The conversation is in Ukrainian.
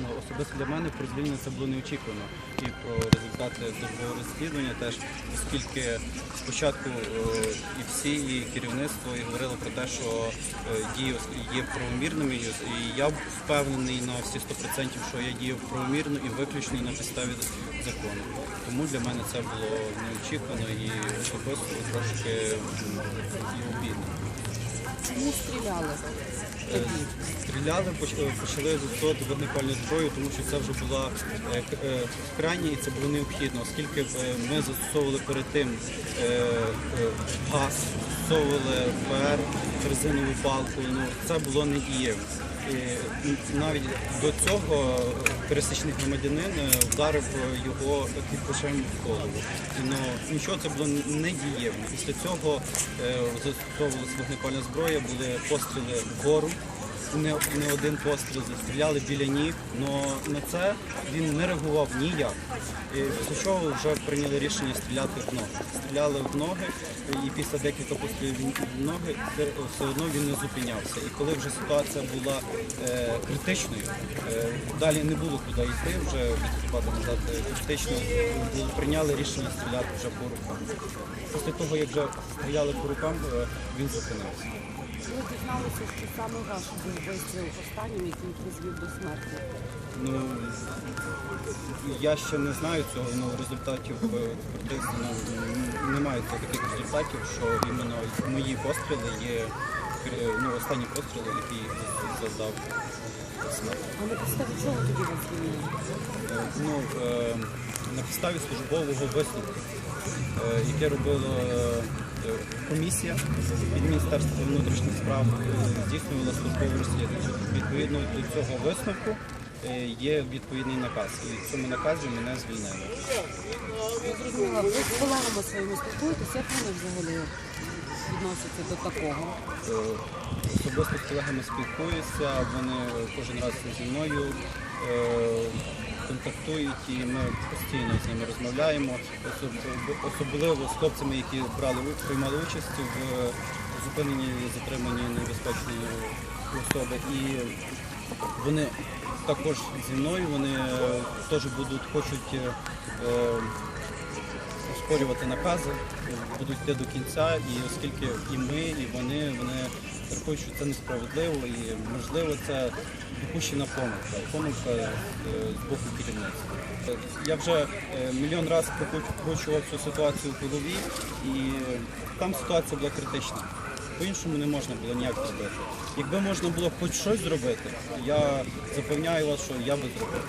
Ну, особисто для мене про звільнення це було неочікувано. І про результати службового розслідування теж, оскільки спочатку е, і всі, і керівництво і говорили про те, що е, дії є правомірними, і я впевнений на всі 100%, що я діяв правомірно і виключно на підставі закону. Тому для мене це було неочікувано і особисто трошки і обідно. Чому стріляли тоді? Почали застосовувати вогнепальну зброю, тому що це вже була е, е, крайня і це було необхідно, оскільки е, ми застосовували перед тим газ, застосовували ПР, резинову палку, ну це було недієво. І навіть до цього пересічний громадянин вдарив його кирпичем в голову. Ну, нічого це було не дієво. Після цього застосовувалася вогнепальна зброя, були постріли вгору не, не один постріл застріляли біля ніг, але на це він не реагував ніяк. І після чого вже прийняли рішення стріляти в ноги. Стріляли в ноги, і після декілька пострілів в ноги все- все одно він не зупинявся. І коли вже ситуація була е, критичною, е, далі не було куди йти, вже відступати назад е, критично, прийняли рішення стріляти вже по рукам. Після того, як вже стріляли по рукам, е, він зупинився. Ми дізналися, що саме ваш був вистріл останнім, який призвів до смерті. Ну я ще не знаю цього, ну результатів е, ну, немає таких результатів, що іменно мої постріли є е, ну, останні постріли, які завдав смерть. А на підставі чого тоді вас звільнили? Е, Ну, на підставі службового висновку, яке робила е, комісія від Міністерства внутрішніх справ, здійснювала службове розслідування. Відповідно до цього висновку е, є відповідний наказ. І в цьому наказі мене звільнили. Я зрозуміла, ви з колегами своїми спілкуєтесь, як вони взагалі відносяться до такого? Е, Особисто з колегами спілкуюся, вони кожен раз зі мною е, контактують і ми постійно з ними розмовляємо, особливо з хлопцями, які брали приймали участь в зупиненні і затриманні небезпечної особи. І вони також зі мною, вони е, теж будуть хочуть. Е, е, накази, будуть йти до кінця, і оскільки і ми, і вони, вони рахують, що це несправедливо і можливо це допущена помилка, помилка е, з боку керівництва. Е, Я вже е, мільйон разів прокручував цю ситуацію в голові, і там ситуація була критична. По-іншому не можна було ніяк зробити. Якби можна було хоч щось зробити, я запевняю вас, що я би зробив.